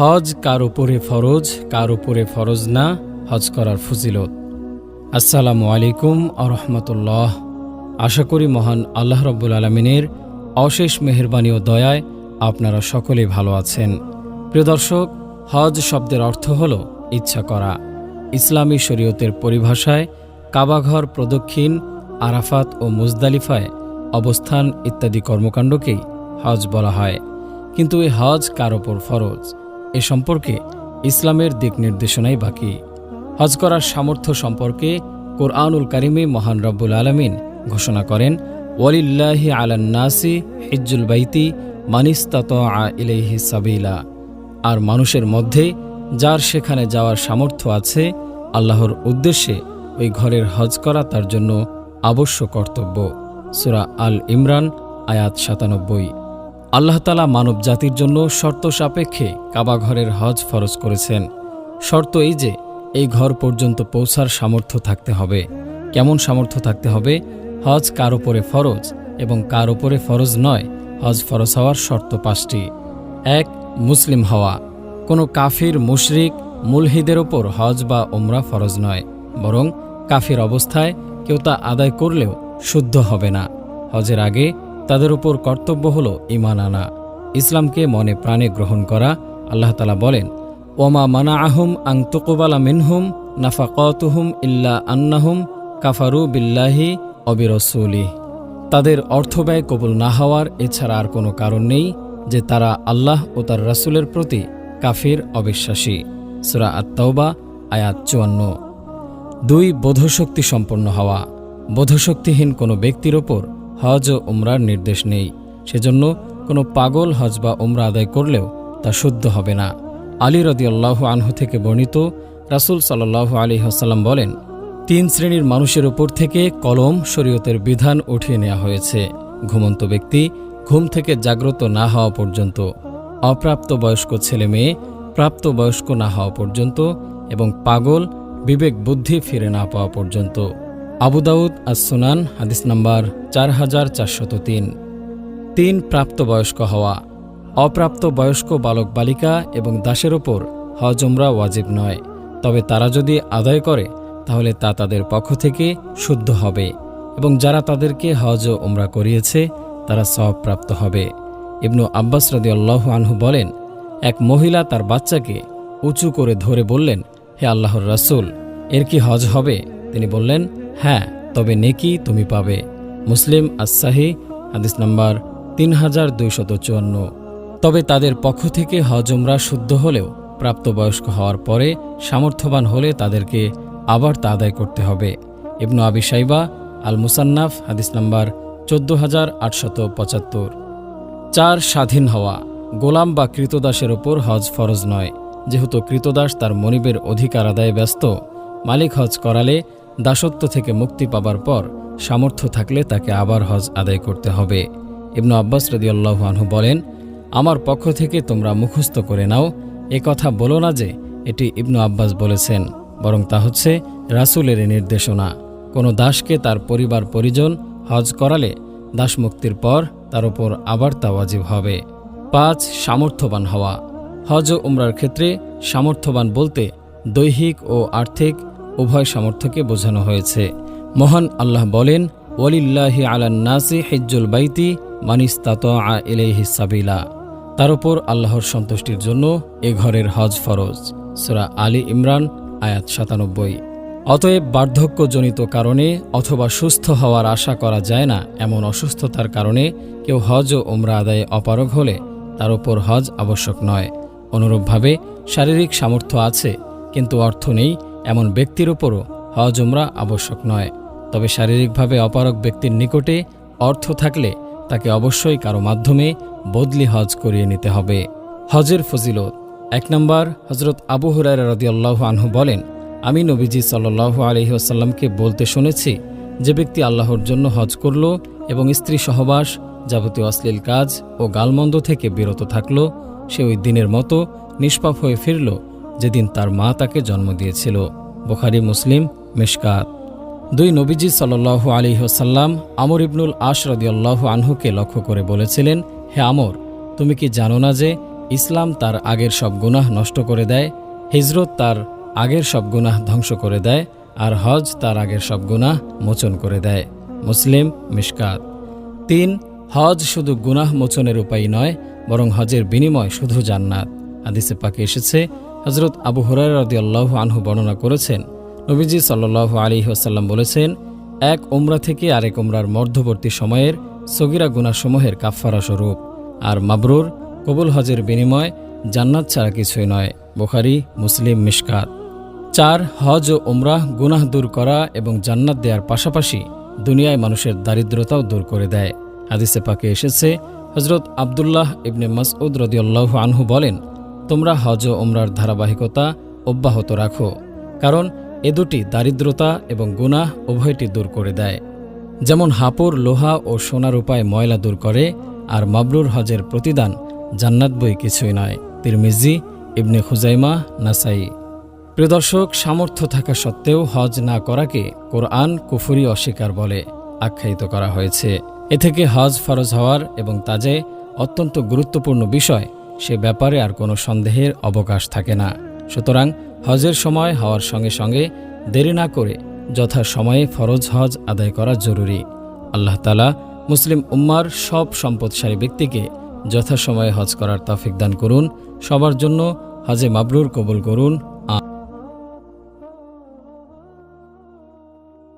হজ কার উপরে ফরজ, কার উপরে ফরজ না, হজ করার ফজিলত। আসসালামু আলাইকুম আরহামতুল্লাহ আশা করি মহান আল্লাহ রব্বুল আলমিনের অশেষ মেহরবানি ও দয়ায় আপনারা সকলেই ভালো আছেন। প্রিয় দর্শক, হজ শব্দের অর্থ হল ইচ্ছা করা। ইসলামী শরীয়তের পরিভাষায় কাবাঘর প্রদক্ষিণ, আরাফাত ও মুজদালিফায় অবস্থান ইত্যাদি কর্মকাণ্ডকেই হজ বলা হয়। কিন্তু এই হজ কার ওপর ফরজ? এ সম্পর্কে ইসলামের দিক নির্দেশনাই বাকি। হজ করার সামর্থ্য সম্পর্কে কোরআনুল কারিমে মহান রব্বুল আলমিন ঘোষণা করেন, ওয়ালিল্লাহি আলান্নাসি হিজ্জুল বাইতি মানিস্তাত আ ইলাইহি সাবিলা। আর মানুষের মধ্যে যার সেখানে যাওয়ার সামর্থ্য আছে, আল্লাহর উদ্দেশ্যে ওই ঘরের হজ করা তার জন্য আবশ্য কর্তব্য। সুরা আল ইমরান, আয়াত সাতানব্বই। আল্লাহ তালা মানব জাতির জন্য শর্ত সাপেক্ষে কাবা ঘরের হজ ফরজ করেছেন। শর্ত এই যে, এই ঘর পর্যন্ত পৌঁছার সামর্থ্য থাকতে হবে। কেমন সামর্থ্য থাকতে হবে? হজ কার ওপরে ফরজ এবং কার ওপরে ফরজ নয়? হজ ফরজ হওয়ার শর্ত পাঁচটি। এক, মুসলিম হওয়া। কোনো কাফির, মুশরিক, মুলহিদের ওপর হজ বা ওমরা ফরজ নয়। বরং কাফির অবস্থায় কেউ তা আদায় করলেও শুদ্ধ হবে না। হজের আগে তাদের উপর কর্তব্য হল ইমান আনা। ইসলামকে মনে প্রাণে গ্রহণ করা। আল্লাহ তালা বলেন, ওমা মানা আহুম আং তুকুবালা মিনহুম নাফাকতুহুম ইল্লা আন্নাহুম কাফারু বিল্লাহি অবিরসুলি তাদের অর্থব্যয় কবুল না হওয়ার এছাড়া আর কোনো কারণ নেই যে তারা আল্লাহ ও তার রাসূলের প্রতি কাফির, অবিশ্বাসী। সুরা আত্মাওবা আয়াত চুয়ান্ন। দুই, বোধশক্তি সম্পন্ন হওয়া। বোধশক্তিহীন কোনো ব্যক্তির ওপর হজ ও উমরার নির্দেশ নেই। সেজন্য কোনো পাগল হজ বা উমরা আদায় করলেও তা শুদ্ধ হবে না। আলী রদিয়াল্লাহ আনহু থেকে বর্ণিত রাসূল সাল্লাহ আলী হাসাল্লাম বলেন, তিন শ্রেণির মানুষের উপর থেকে কলম শরীয়তের বিধান উঠিয়ে নেওয়া হয়েছে। ঘুমন্ত ব্যক্তি ঘুম থেকে জাগ্রত না হওয়া পর্যন্ত অপ্রাপ্ত বয়স্ক ছেলে মেয়ে প্রাপ্ত বয়স্ক না হওয়া পর্যন্ত এবং পাগল বিবেক বুদ্ধি ফিরে না পাওয়া পর্যন্ত। আবু দাউদ আস সুনান হাদিস নাম্বার চার হাজার চারশত তিন। তিন প্রাপ্তবয়স্ক হওয়া, অপ্রাপ্ত বয়স্ক বালক বালিকা এবং দাসের ওপর হজ উমরা ওয়াজিব নয়। তবে তারা যদি আদায় করে, তাহলে তা তাদের পক্ষ থেকে শুদ্ধ হবে এবং যারা তাদেরকে হজ ও উমরা করিয়েছে, তারা সবপ্রাপ্ত হবে। ইবনু আব্বাস রদি আল্লাহ আনহু বলেন, এক মহিলা তার বাচ্চাকে উঁচু করে ধরে বললেন, হে আল্লাহর রাসূল, এর কি হজ হবে? তিনি বললেন হ্যাঁ তবে নেকি তুমি পাবে। মুসলিম আসাহি হাদিস নাম্বার তিন হাজার দুইশত চুয়ান্ন। তবে তাদের পক্ষ থেকে হজমরা শুদ্ধ হলেও প্রাপ্তবয়স্ক হওয়ার পরে সামর্থ্যবান হলে তাদেরকে আবার তা আদায় করতে হবে। ইবনু আবি সাইবা আল মুসান্নাফ হাদিস নাম্বার চোদ্দ হাজার আটশত পঁচাত্তর। চার স্বাধীন হওয়া, গোলাম বা কৃতদাসের ওপর হজ ফরজ নয়। যেহেতু কৃতদাস তার মনিবের অধিকার আদায়ে ব্যস্ত, মালিক হজ করালে দাসত্ব থেকে মুক্তি পাবার পর সামর্থ্য থাকলে তাকে আবার হজ আদায় করতে হবে। ইবনু আব্বাস রদিয়াল্লাহু আনহু বলেন, আমার পক্ষ থেকে তোমরা মুখস্থ করে নাও। এ কথা বলো না যে এটি ইবনু আব্বাস বলেছেন, বরং তা হচ্ছে রাসূলের নির্দেশনা। কোনো দাসকে তার পরিবার পরিজন হজ করালে দাস মুক্তির পর তার উপর আবার তা ওয়াজিব হবে। পাঁচ, সামর্থ্যবান হওয়া। হজ ও উমরার ক্ষেত্রে সামর্থ্যবান বলতে দৈহিক ও আর্থিক উভয় সামর্থ্যকে বোঝানো হয়েছে। মহান আল্লাহ বলেন, ওয়ালিল্লাহি আলান্নাসি হিজ্জুল বাইতি মানিস্তাত আ সাবিলা। তার উপর আল্লাহর সন্তুষ্টির জন্য এ ঘরের হজ ফরজ। সুরা আলী ইমরান, আয়াত সাতানব্বই। অতএব বার্ধক্যজনিত কারণে অথবা সুস্থ হওয়ার আশা করা যায় না এমন অসুস্থতার কারণে কেউ হজ ও ওমরা আদায়ে অপারগ হলে তার উপর হজ আবশ্যক নয়। অনুরূপভাবে শারীরিক সামর্থ্য আছে, কিন্তু অর্থ নেই এমন ব্যক্তির উপরও হজ উমরা আবশ্যক নয়। তবে শারীরিকভাবে অপারগ ব্যক্তির নিকটে অর্থ থাকলে তাকে অবশ্যই কারও মাধ্যমে বদলি হজ করিয়ে নিতে হবে। হজের ফজিলত। এক নম্বর হজরত আবু হুরায় রদিয়াল্লাহ আনহু বলেন, আমি নবীজি সাল্লাহ আলহিহাসাল্লামকে বলতে শুনেছি যে ব্যক্তি আল্লাহর জন্য হজ করল এবং স্ত্রী সহবাস যাবতীয় অশ্লীল কাজ ও গালমন্দ থেকে বিরত থাকল, সে ওই দিনের মতো নিষ্পাপ হয়ে ফিরল যেদিন তার মা তাকে জন্ম দিয়েছিল, বোখারি, মুসলিম, মেশকাত। দুই নবীজি সাল্লাহ আলী হোসাল্লাম আমর ইবনুল আশ রদিয়াল্লাহ আনহুকে লক্ষ্য করে বলেছিলেন, হে আমর, তুমি কি জানো না যে ইসলাম তার আগের সব গুনাহ নষ্ট করে দেয়, হিজরত তার আগের সব গুনাহ ধ্বংস করে দেয়, আর হজ তার আগের সব গুনাহ মোচন করে দেয়? মুসলিম, মিশকাত। তিন, হজ শুধু গুনাহ মোচনের উপায় নয়, বরং হজের বিনিময় শুধু জান্নাত। হাদিসে পাকে এসেছে হজরত আবু হুরার রদি আল্লাহ আনহু বর্ণনা করেছেন, নবীজি সাল্লাহ আলী আসাল্লাম বলেছেন, এক উমরা থেকে আরেক উমরার মধ্যবর্তী সময়ের সগিরা গুনাসমূহের কাফফারা স্বরূপ, আর মাবরুর কবুল হজের বিনিময় জান্নাত ছাড়া কিছুই নয়, বুখারি, মুসলিম মিশকাত। চার, হজ ও উমরাহ গুনাহ দূর করা এবং জান্নাত দেওয়ার পাশাপাশি দুনিয়ায় মানুষের দারিদ্রতাও দূর করে দেয়। হাদিসে পাকে এসেছে হজরত আবদুল্লাহ ইবনে মাসউদ রদিয়াল্লাহ আনহু বলেন তোমরা হজ ও উমরার ধারাবাহিকতা অব্যাহত রাখো, কারণ এ দুটি দারিদ্রতা এবং গুনাহ উভয়টি দূর করে দেয়। যেমন হাপুর লোহা ও সোনার উপায় ময়লা দূর করে, আর মাবরুর হজের প্রতিদান জান্নাত বই কিছুই নয়। তিরমিজি, ইবনে খুজাইমা, নাসাই। প্রিয় দর্শক, সামর্থ্য থাকা সত্ত্বেও হজ না করাকে কোরআন কুফুরি অস্বীকার বলে আখ্যায়িত করা হয়েছে। এ থেকে হজ ফরজ হওয়ার এবং তাজে অত্যন্ত গুরুত্বপূর্ণ বিষয় সে ব্যাপারে আর কোনো সন্দেহের অবকাশ থাকে না। সুতরাং হজের সময় হওয়ার সঙ্গে সঙ্গে দেরি না করে যথা সময়ে ফরজ হজ আদায় করা জরুরি। আল্লাহ তালা মুসলিম উম্মার সব সম্পদশালী ব্যক্তিকে যথাসময়ে হজ করার তাফিক দান করুন। সবার জন্য হজে মাবরুর কবুল করুন।